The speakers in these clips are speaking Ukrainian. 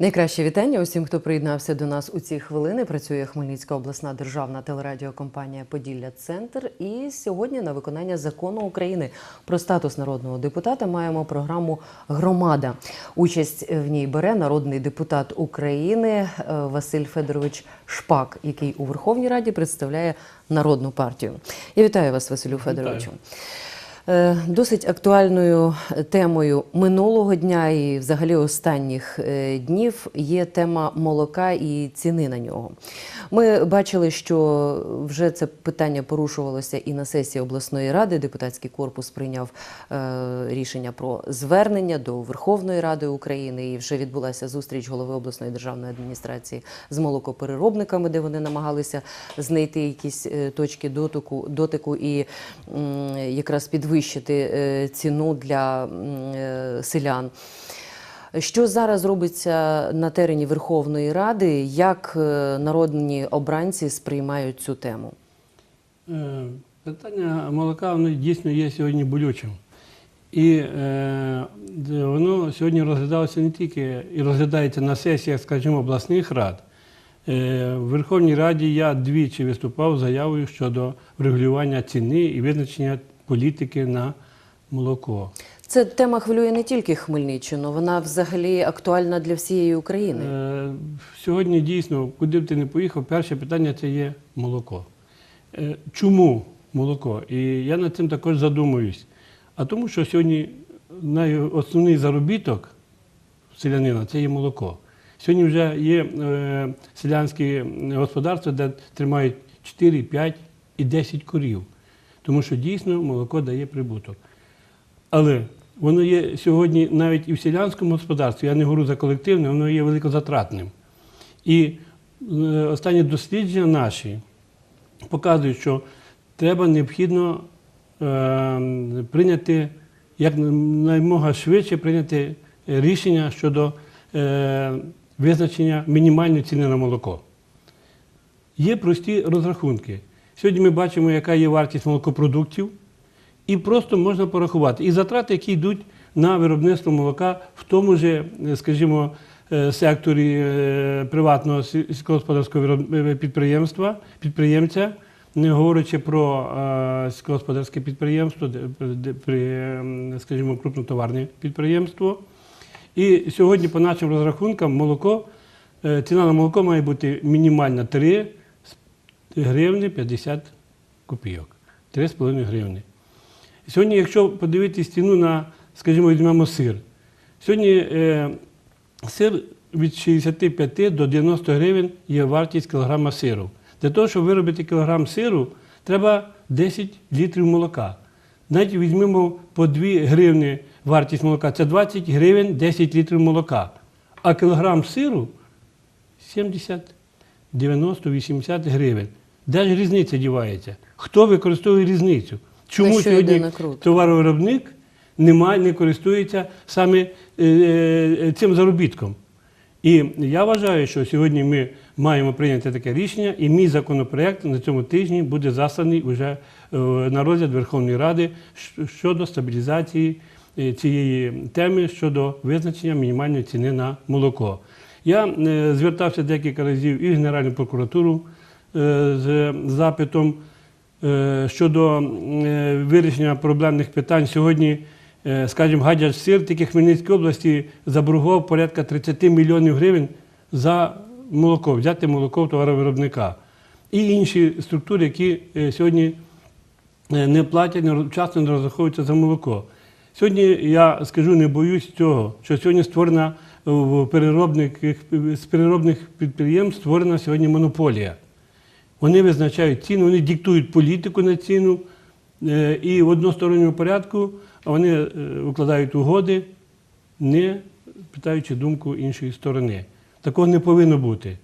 Найкраще вітання усім, хто приєднався до нас у ці хвилини. Працює Хмельницька обласна державна телерадіокомпанія Поділля Центр. І сьогодні на виконання закону України про статус народного депутата маємо програму Громада. Участь в ній бере народний депутат України е, Василь Федорович Шпак, який у Верховній Раді представляє народну партію. Я вітаю вас, Василю Федоровичу. Е, Досить актуальною темою минулого дня і взагалі останніх е, днів є тема молока і ціни на нього. Ми бачили, що вже це питання порушувалося і на сесії обласної ради. Депутатський корпус прийняв е, рішення про звернення до Верховної Ради України. І вже відбулася зустріч голови обласної державної адміністрації з молокопереробниками, де вони намагалися знайти якісь е, точки дотику, дотику і якраз підвищити е, ціну для е, селян. Що зараз робиться на терені Верховної Ради? Як е, народні обранці сприймають цю тему? Питання молока воно дійсно є сьогодні болючим. І е, воно сьогодні розглядалося не тільки і розглядається на сесіях, скажімо, обласних рад. Е, в Верховній Раді я двічі виступав заявою щодо врегулювання ціни і визначення політики на молоко. Це тема хвилює не тільки Хмельниччину, вона взагалі актуальна для всієї України. Е, Сьогодні дійсно, куди б ти не поїхав, перше питання це є молоко. Е, Чому молоко? І я над цим також задумуюсь. А тому, що сьогодні най- основний заробіток селянина це є молоко. Сьогодні вже є е, селянські господарства, де тримають 4, 5 і 10 корів. Тому що дійсно молоко дає прибуток. Але воно є сьогодні навіть і в селянському господарстві, я не говорю за колективне, воно є великозатратним. І е, останні дослідження наші показують, що треба необхідно е, прийняти як наймога швидше прийняти рішення щодо е, визначення мінімальної ціни на молоко. Є прості розрахунки. Сьогодні ми бачимо, яка є вартість молокопродуктів, і просто можна порахувати. І затрати, які йдуть на виробництво молока в тому же, е, скажімо, е, секторі е, приватного сільськогосподарського підприємства, підприємця, не говорячи про сільськогосподарське підприємство, де- де- при, е, скажімо, крупнотоварне підприємство. І сьогодні, по нашим розрахункам, молоко, ціна на молоко має бути мінімальна 3 гривни 50 копійок. 3,5 гривни. Сьогодні, якщо подивитись ціну на, скажімо, візьмемо сир. Сьогодні е, сир від 65 до 90 гривень є вартість кілограма сиру. Для того, щоб виробити кілограм сиру, треба 10 літрів молока. Навіть візьмемо по 2 гривні вартість молока, це 20 гривень 10 літрів молока. А кілограм сиру 70, 90, 80 гривень. Де ж різниця дівається? Хто використовує різницю? Чому сьогодні товаровиробник немає, не користується саме е, е, цим заробітком? І я вважаю, що сьогодні ми маємо прийняти таке рішення, і мій законопроект на цьому тижні буде засланий вже е, на розгляд Верховної Ради щодо стабілізації цієї теми щодо визначення мінімальної ціни на молоко. Я звертався декілька разів і в Генеральну прокуратуру з запитом е, щодо е, вирішення проблемних питань. Сьогодні, е, скажімо, гадяч сир тільки в Хмельницькій області заборгував порядка 30 мільйонів гривень за молоко, взяти молоко товаровиробника. І інші структури, які е, сьогодні е, не платять, вчасно не розраховуються за молоко. Сьогодні я скажу, не боюсь цього, що сьогодні створена е, в переробних, з переробних підприємств створена сьогодні монополія. Вони визначають ціну, вони диктують політику на ціну е, і в односторонньому порядку вони е, укладають угоди, не питаючи думку іншої сторони. Такого не повинно бути.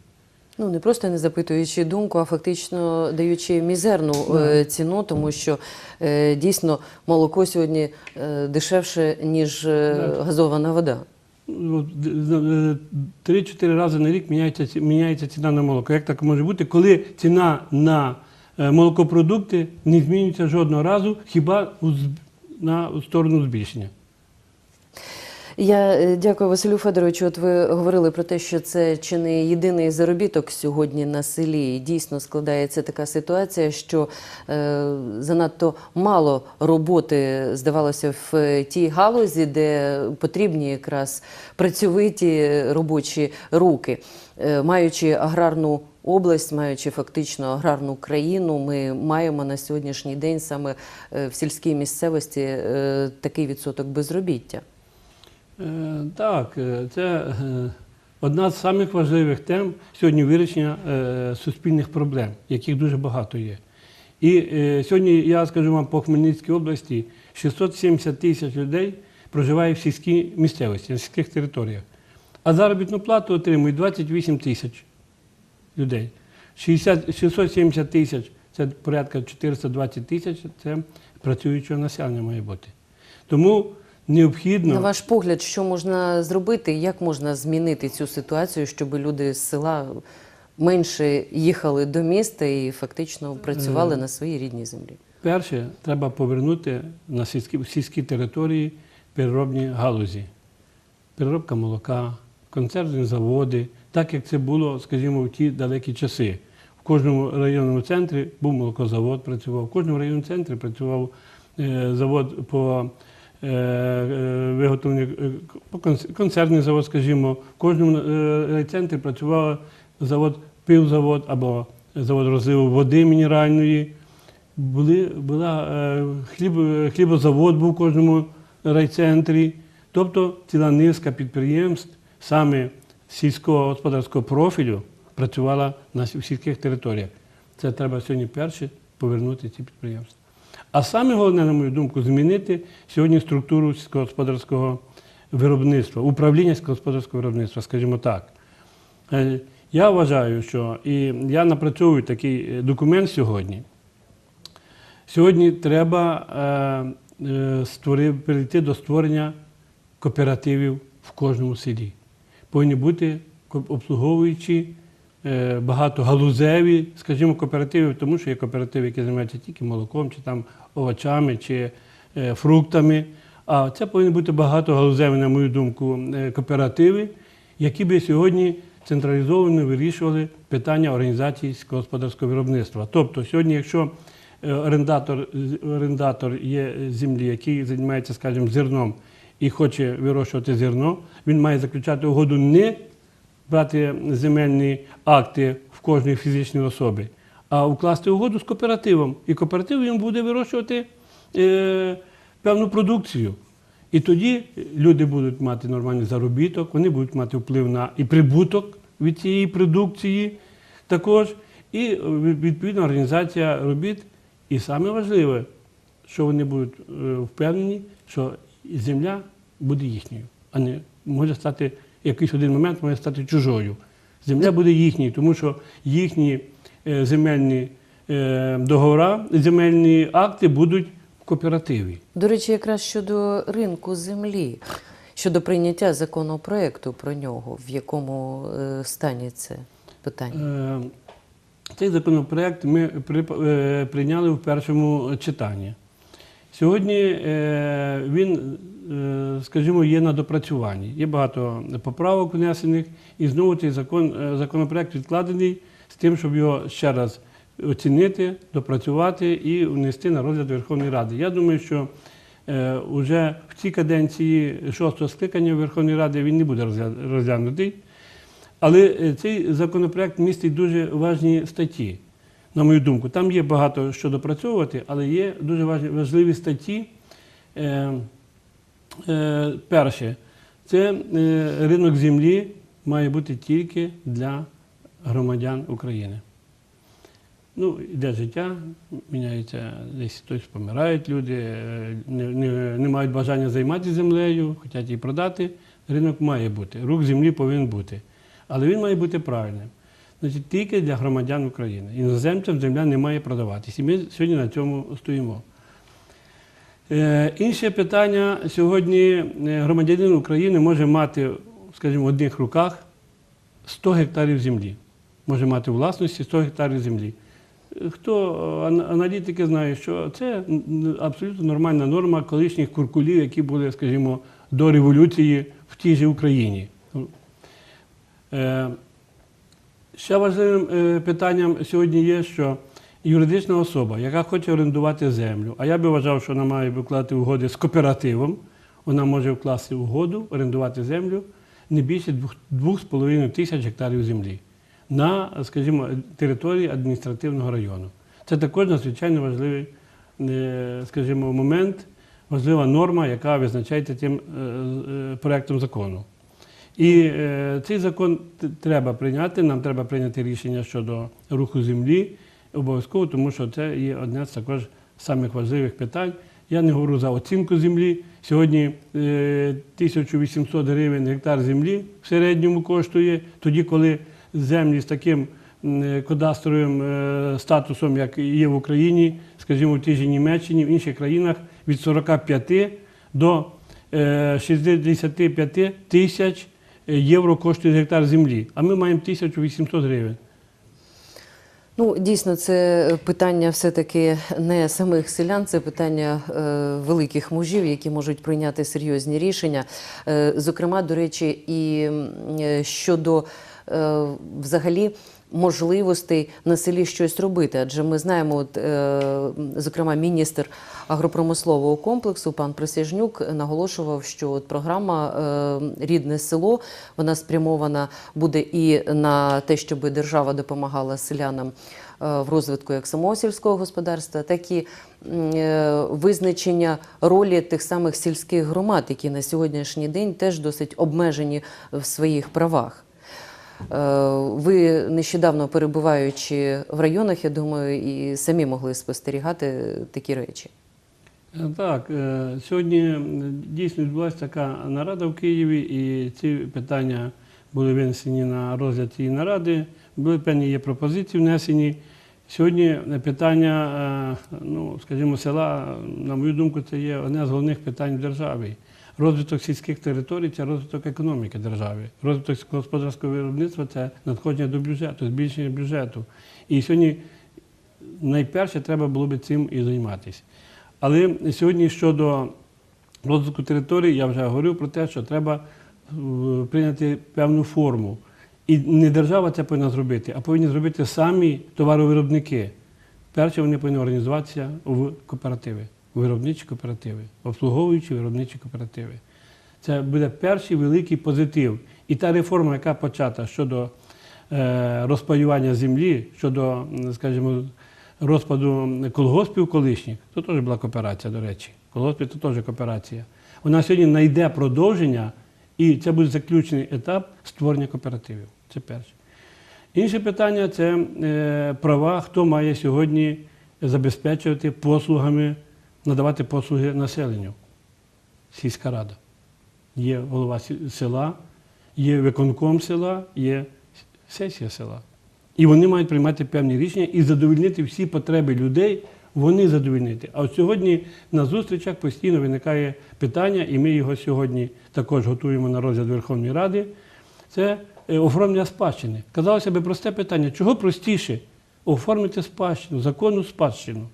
Ну не просто не запитуючи думку, а фактично даючи мізерну е, ціну, тому що е, дійсно молоко сьогодні е, дешевше, ніж е, газована вода. Ну, д- д- Три-чотири рази на рік міняється, міняється ціна на молоко. Як так може бути, коли ціна на е, молокопродукти не змінюється жодного разу, хіба на сторону збільшення? Я е, дякую Василю Федоровичу. От ви говорили про те, що це чи не єдиний заробіток сьогодні на селі. І Дійсно складається така ситуація, що е, занадто мало роботи здавалося в тій галузі, де потрібні якраз працьовиті робочі руки. Е, маючи аграрну область, маючи фактично аграрну країну, ми маємо на сьогоднішній день саме е, в сільській місцевості е, такий відсоток безробіття. Е, Так, е, це е, одна з самих важливих тем сьогодні вирішення суспільних проблем, яких дуже багато є. І сьогодні я скажу вам по Хмельницькій області 670 тисяч людей проживає в сільській місцевості, на сільських територіях. А заробітну плату отримують 28 тисяч людей. 60, 670 тисяч це порядка 420 тисяч, це працюючого населення має бути. Тому необхідно. На ваш погляд, що можна зробити, як можна змінити цю ситуацію, щоб люди з села менше їхали до міста і фактично працювали на своїй рідній землі? Перше, треба повернути на сільські, сільські території переробні галузі. Переробка молока, консервні заводи, так як це було, скажімо, в ті далекі часи. В кожному районному центрі був молокозавод, працював, в кожному районному центрі працював е, завод по е, е, виготовленню, е, консервний завод, скажімо, в кожному райцентрі працював завод, пивзавод або завод розливу води мінеральної. Були, була, хліб, хлібозавод був в кожному райцентрі, тобто ціла низка підприємств саме сільського господарського профілю працювала на сільських територіях. Це треба сьогодні перше повернути ці підприємства. А саме головне, на мою думку, змінити сьогодні структуру сільськогосподарського виробництва, управління сільськогосподарського виробництва, скажімо так. Е, Я вважаю, що і я напрацьовую такий е, документ сьогодні. Сьогодні треба е, е, перейти до створення кооперативів в кожному селі. Повинні бути обслуговуючі е, багатогалузеві, скажімо, кооперативи, тому що є кооперативи, які займаються тільки молоком, чи там овочами, чи е, фруктами. А це повинні бути багатогалузеві, на мою думку, е, кооперативи, які би сьогодні централізовано вирішували питання організації сільськогосподарського виробництва. Тобто, сьогодні, якщо орендатор, орендатор є землі, який займається, скажімо, зерном і хоче вирощувати зерно, він має заключати угоду не брати земельні акти в кожної фізичної особи, а укласти угоду з кооперативом. І кооператив він буде вирощувати е, певну продукцію. І тоді люди будуть мати нормальний заробіток, вони будуть мати вплив на і прибуток від цієї продукції також, і е, відповідна організація робіт. І саме важливе, що вони будуть е, впевнені, що земля буде їхньою, а не може стати якийсь один момент може стати чужою. Земля буде їхньою, тому що їхні е, земельні е, договори, земельні акти будуть в кооперативі. До речі, якраз щодо ринку землі, щодо прийняття законопроекту про нього, в якому е, стані це питання? Цей законопроект ми при- прийняли в першому читанні. Сьогодні е, він, е, скажімо, є на допрацюванні. Є багато поправок внесених, і знову цей закон, е, законопроект відкладений з тим, щоб його ще раз оцінити, допрацювати і внести на розгляд Верховної Ради. Я думаю, що вже в цій каденції шостого скликання Верховної Ради він не буде розгля- розглянутий. Але цей законопроект містить дуже важні статті, на мою думку. Там є багато що допрацьовувати, але є дуже важливі статті. Е, е, перше, це е, ринок землі має бути тільки для громадян України. Ну, йде життя, міняється, десь хтось помирають люди, е, не, не, не мають бажання займатися землею, хочуть її продати. Ринок має бути, рух землі повинен бути. Але він має бути правильним. Значить, тільки для громадян України. Іноземцям земля не має продаватись. І ми сьогодні на цьому стоїмо. Е, інше питання сьогодні е, громадянин України може мати, скажімо, в одних руках 100 гектарів землі. Може мати власності 100 гектарів землі. Хто е, аналітики знають, що це абсолютно нормальна норма колишніх куркулів, які були, скажімо, до революції в тій же Україні. Е, Ще важливим е, питанням сьогодні є, що юридична особа, яка хоче орендувати землю, а я би вважав, що вона має викладати угоди з кооперативом, вона може вкласти угоду, орендувати землю не більше 2,5 тисяч гектарів землі на, скажімо, території адміністративного району. Це також надзвичайно важливий, е, скажімо, момент, важлива норма, яка визначається тим е, е, закону. І е, цей закон треба прийняти. Нам треба прийняти рішення щодо руху землі обов'язково, тому що це є одне з також самих важливих питань. Я не говорю за оцінку землі. Сьогодні е, 1800 гривень гектар землі в середньому коштує, тоді, коли землі з таким е, кадастровим е, статусом, як є в Україні, скажімо, в тій же Німеччині, в інших країнах від 45 до е, 65 тисяч євро коштує гектар землі, а ми маємо 1800 гривень. Ну, дійсно, це питання все-таки не самих селян, це питання е, великих мужів, які можуть прийняти серйозні рішення. Е, зокрема, до речі, і е, щодо е, взагалі. Можливостей на селі щось робити, адже ми знаємо, от, е, зокрема, міністр агропромислового комплексу пан Присяжнюк наголошував, що от програма е, Рідне село вона спрямована буде і на те, щоб держава допомагала селянам е, в розвитку як самого сільського господарства, так і визначення ролі тих самих сільських громад, які на сьогоднішній день теж досить обмежені в своїх правах. Е, Ви нещодавно перебуваючи в районах, я думаю, і самі могли спостерігати такі речі. Е, Так, е, сьогодні дійсно відбулася така нарада в Києві, і ці питання були винесені на розгляд цієї наради. Були певні є пропозиції внесені. Сьогодні питання, ну, скажімо, села, на мою думку, це є одне з головних питань в державі. Розвиток сільських територій це розвиток економіки держави. Розвиток сільськогосподарського виробництва це надходження до бюджету, збільшення бюджету. І сьогодні найперше треба було би цим і займатися. Але сьогодні щодо розвитку території, я вже говорив про те, що треба е, прийняти певну форму. І не держава це повинна зробити, а повинні зробити самі товаровиробники. Перше, вони повинні організуватися в кооперативи, виробничі кооперативи, обслуговуючі виробничі кооперативи. Це буде перший великий позитив. І та реформа, яка почата щодо е, розпаювання землі, щодо, скажімо, розпаду колгоспів колишніх, це теж була кооперація, до речі. Колгоспи це теж кооперація. Вона сьогодні знайде продовження, і це буде заключений етап створення кооперативів. Це перше. Інше питання це е, права, хто має сьогодні забезпечувати послугами, надавати послуги населенню. Сільська рада. Є голова села, є виконком села, є сесія села. І вони мають приймати певні рішення і задовольнити всі потреби людей, вони задовольнити. А от сьогодні на зустрічах постійно виникає питання, і ми його сьогодні також готуємо на розгляд Верховної Ради. Це е, оформлення спадщини. Казалося би, просте питання. Чого простіше оформити спадщину, законну спадщину,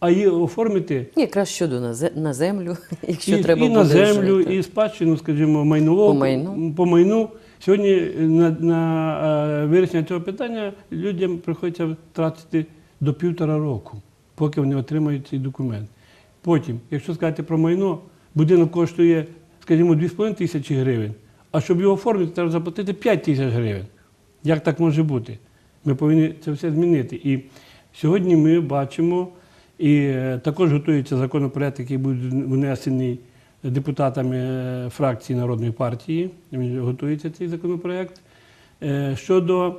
а її оформити Якраз щодо на зе- на землю, якщо і, треба і на буде землю, жити. і спадщину, скажімо, майнову, По майну. по майну. Сьогодні на, на е, вирішення цього питання людям приходиться втратити до півтора року, поки вони отримають цей документ. Потім, якщо сказати про майно, будинок коштує, скажімо, 2,5 тисячі гривень, а щоб його оформити, треба заплатити 5 тисяч гривень. Як так може бути? Ми повинні це все змінити. І сьогодні ми бачимо, і е, також готується законопроект, який буде внесений депутатами е, фракції Народної партії. Він готується цей законопроект е, щодо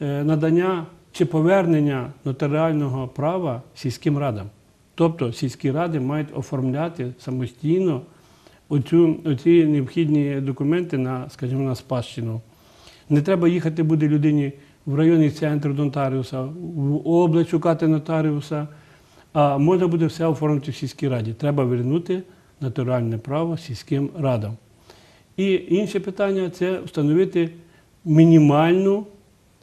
надання чи повернення нотаріального права сільським радам. Тобто сільські ради мають оформляти самостійно оцю, оці необхідні документи на, скажімо, на спадщину. Не треба їхати буде людині в районний центр до нотаріуса, в область шукати нотаріуса, а можна буде все оформити в сільській раді. Треба вернути натуральне право сільським радам. І інше питання це встановити мінімальну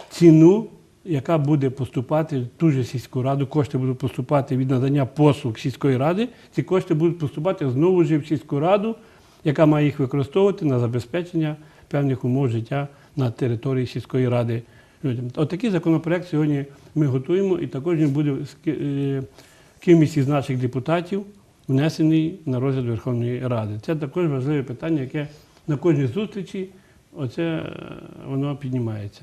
ціну, яка буде поступати в ту же сільську раду. Кошти будуть поступати від надання послуг сільської ради. Ці кошти будуть поступати знову ж в сільську раду яка має їх використовувати на забезпечення певних умов життя на території сільської ради людям. Отакий законопроект сьогодні ми готуємо, і також він буде е, кимось із наших депутатів внесений на розгляд Верховної Ради. Це також важливе питання, яке на кожній зустрічі оце е, воно піднімається.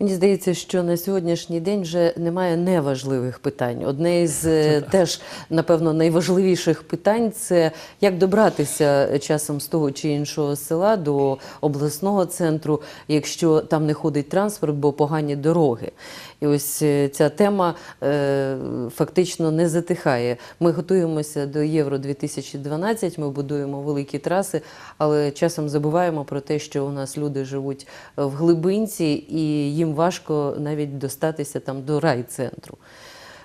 Мені здається, що на сьогоднішній день вже немає неважливих питань. Одне із е, теж, напевно, найважливіших питань це як добратися часом з того чи іншого села до обласного центру, якщо там не ходить транспорт, бо погані дороги. І ось е, ця тема е, фактично не затихає. Ми готуємося до Євро 2012, ми будуємо великі траси, але часом забуваємо про те, що у нас люди живуть в глибинці, і їм важко навіть достатися там до райцентру.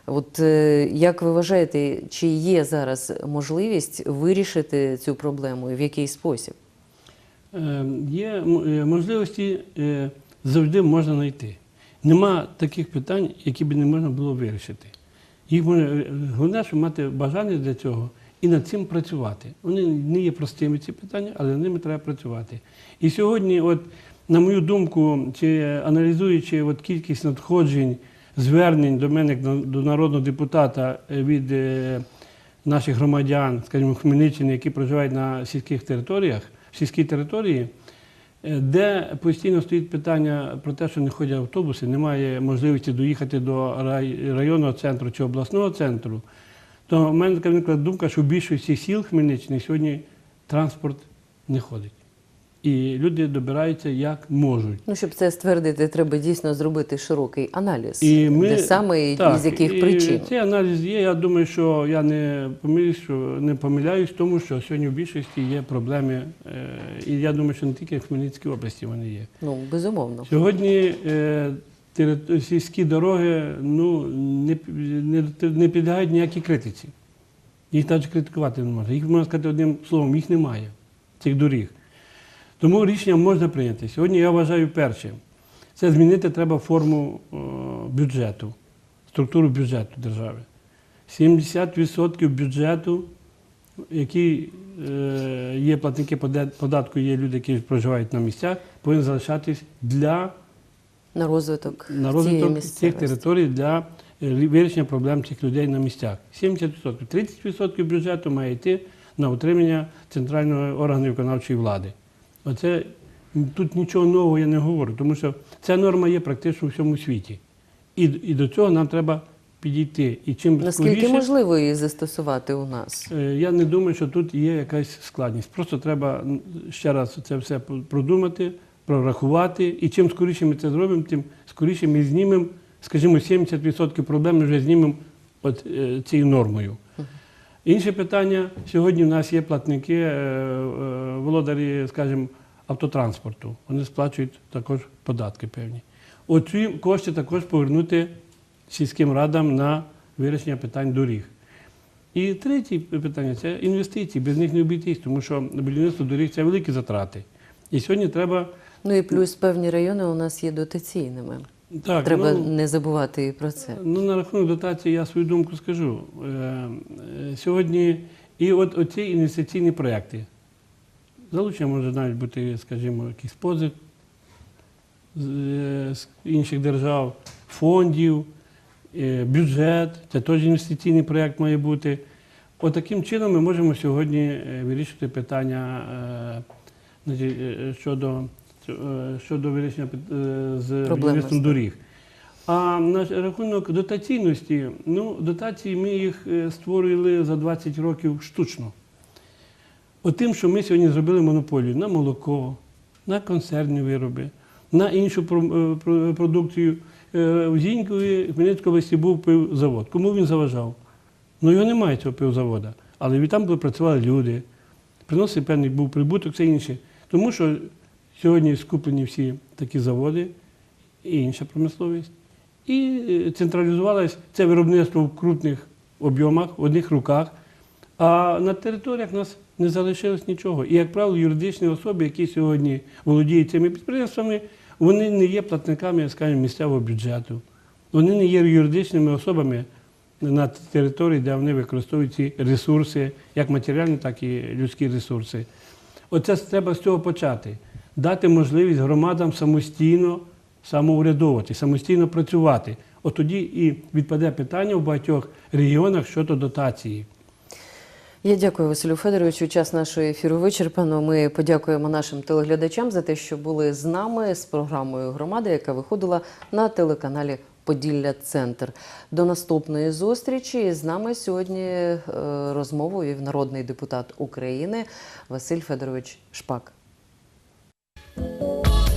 От е, як ви вважаєте, чи є зараз можливість вирішити цю проблему і в який спосіб? Е, Є е, можливості завжди можна знайти. Нема таких питань, які б не можна було вирішити. Їх можна, головне, щоб мати бажання для цього і над цим працювати. Вони не є простими ці питання, але над ними треба працювати. І сьогодні, от, на мою думку, чи аналізуючи от кількість надходжень, звернень до мене до- народного депутата е, від е, наших громадян, скажімо, Хмельниччини, які проживають на сільських територіях, в сільській території, е, де постійно стоїть питання про те, що не ходять автобуси, немає можливості доїхати до районного центру чи обласного центру, то в мене виникла думка, що в більшості сіл Хмельниччини сьогодні транспорт не ходить. І люди добираються як можуть. Ну, щоб це ствердити, треба дійсно зробити широкий аналіз, І ми, де саме і так, з яких і причин. Цей аналіз є. Я думаю, що я не помиляюсь, що не помиляюсь, тому що сьогодні в більшості є проблеми. е, І я думаю, що не тільки в Хмельницькій області вони є. Ну, безумовно. Сьогодні е, сільські дороги ну, не, не, не підлягають ніякій критиці. Їх навіть критикувати не можна. Їх можна сказати одним словом, їх немає, цих доріг. Тому рішення можна прийняти. Сьогодні я вважаю перше. Це змінити треба форму е, бюджету, структуру бюджету держави. 70% бюджету, які е, є платники податку, є люди, які проживають на місцях, повинен залишатись для На розвиток, на розвиток цих територій для е, вирішення проблем цих людей на місцях. 70%. 30% бюджету має йти на утримання центрального органу виконавчої влади. Оце тут нічого нового я не говорю, тому що ця норма є практично у всьому світі. І, і до цього нам треба підійти. І чим Наскільки скоріше, можливо її застосувати у нас? Е, Я не думаю, що тут є якась складність. Просто треба ще раз це все продумати, прорахувати. І чим скоріше ми це зробимо, тим скоріше ми знімемо, скажімо, 70% проблем ми вже знімемо от, е, цією нормою. Інше питання, сьогодні в нас є платники, е, е, володарі, скажімо, автотранспорту. Вони сплачують також податки певні. Оці кошти також повернути сільським радам на вирішення питань доріг. І третє питання це інвестиції. Без них не обійтись, тому що будівництво доріг це великі затрати. І сьогодні треба. Ну і плюс певні райони у нас є дотаційними. Так, Треба ну, не забувати і про це. Ну, на рахунок дотації я свою думку скажу. Е, е, Сьогодні і от оці інвестиційні проекти. Залучення може навіть бути, скажімо, якийсь позик з, е, з інших держав, фондів, е, бюджет, це теж інвестиційний проєкт має бути. От таким чином ми можемо сьогодні вирішити питання щодо, щодо вирішення е, з будівництвом доріг. А на рахунок дотаційності, ну, дотації ми їх е, створювали за 20 років штучно. От тим, що ми сьогодні зробили монополію на молоко, на консервні вироби, на іншу про- е, про- продукцію. Е, В Зінькові в Хмельницькій області був пивзавод. Кому він заважав? Ну його немає цього пивзавода. Але там працювали люди, приносив певний був прибуток, все інше. Тому що сьогодні скуплені всі такі заводи і інша промисловість. І е, централізувалось це виробництво в крупних об'ємах, в одних руках. А на територіях нас не залишилось нічого. І, як правило, юридичні особи, які сьогодні володіють цими підприємствами, вони не є платниками, скажімо, місцевого бюджету. Вони не є юридичними особами на території, де вони використовують ці ресурси, як матеріальні, так і людські ресурси. Оце треба з цього почати. Дати можливість громадам самостійно самоурядовувати, самостійно працювати. От тоді і відпаде питання в багатьох регіонах щодо дотації. Я дякую Василю Федоровичу. Час нашого ефіру вичерпано. Ми подякуємо нашим телеглядачам за те, що були з нами з програмою громади, яка виходила на телеканалі Поділля Центр. До наступної зустрічі з нами сьогодні е, розмовою народний депутат України Василь Федорович Шпак. Música